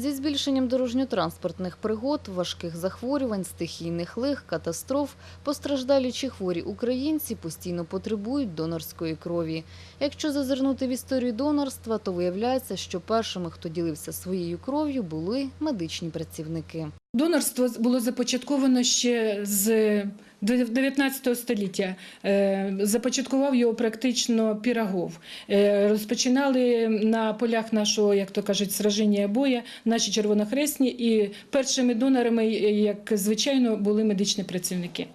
Зі збільшенням дорожньо-транспортних пригод, важких захворювань, стихійних лих, катастроф, постраждалі чи хворі українці постійно потребують донорської крові. Якщо зазирнути в історію донорства, то виявляється, що першими, хто ділився своєю кров'ю, були медичні працівники. Донорство було започатковано ще з 19 століття. Е, Започаткував його практично Пірагов. Е, Розпочинали на полях нашого, як то кажуть, сраження боя наші червонохресні, і першими донорами, е, як звичайно, були медичні працівники.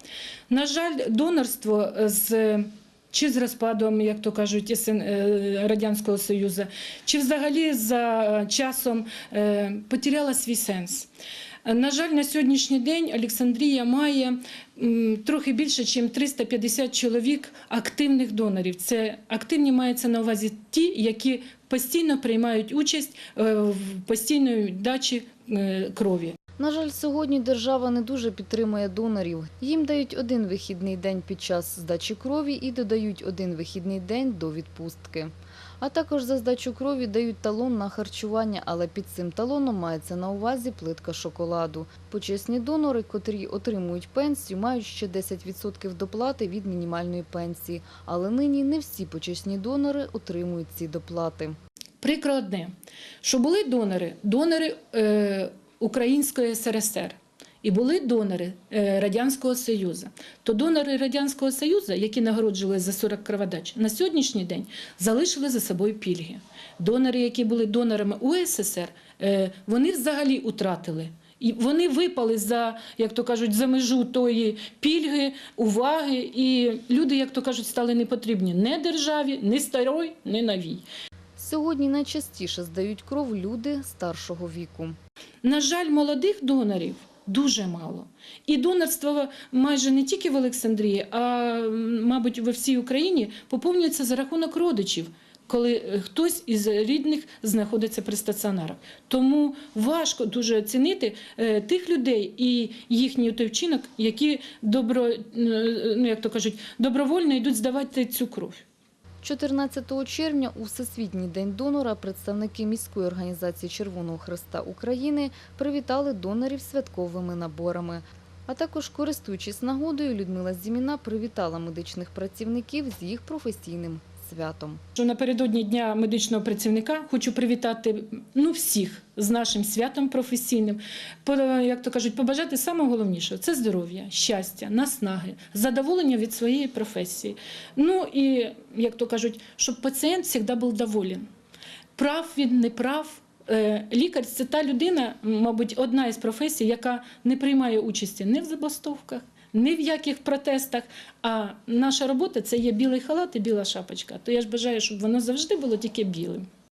На жаль, донорство з чи з розпадом, як то кажуть, Радянського Союзу, чи взагалі за часом потеряла свій сенс. На жаль, на сьогоднішній день Олександрія має трохи більше, ніж 350 чоловік активних донорів. Це активні мається на увазі ті, які постійно приймають участь е, в постійної дачі е, крові. На жаль, сьогодні держава не дуже підтримує донорів. Їм дають один вихідний день під час здачі крові і додають один вихідний день до відпустки. А також за здачу крові дають талон на харчування, але під цим талоном мається на увазі плитка шоколаду. Почесні донори, котрі отримують пенсію, мають ще 10% доплати від мінімальної пенсії. Але нині не всі почесні донори отримують ці доплати. Прикро одне, що були донори, донори е, Української СРСР. І були донори е, Радянського Союзу. То донори Радянського Союзу, які нагороджували за 40 кроводач, на сьогоднішній день залишили за собою пільги. Донори, які були донорами УССР, е, вони взагалі утратили. І вони випали за, як то кажуть, за межу тої пільги, уваги, і люди, як то кажуть, стали непотрібні ні державі, ні старой, ні новій. Сьогодні найчастіше здають кров люди старшого віку. На жаль, молодих донорів дуже мало. І донорство майже не тільки в Олександрії, а мабуть во всій Україні поповнюється за рахунок родичів. Коли хтось із рідних знаходиться при стаціонарах, тому важко дуже оцінити е, тих людей і їхній той вчинок, які добро, е, ну як то кажуть, добровольно йдуть здавати цю кров. 14 червня у Всесвітній день донора представники міської організації Червоного Христа України привітали донорів святковими наборами. А також, користуючись нагодою, Людмила Зіміна привітала медичних працівників з їх професійним святом. Напередодні дня медичного працівника хочу привітати ну всіх з нашим святом професійним. Як то кажуть, побажати саме це здоров'я, щастя, наснаги, задоволення від своєї професії. Ну і як то кажуть, щоб пацієнт завжди був доволен. Прав він, не прав. Е, Лікар це та людина, мабуть, одна із професій, яка не приймає участі ні в забастовках, ні в яких протестах. А наша робота це є білий халат і біла шапочка. То я ж бажаю, щоб воно завжди було тільки білим.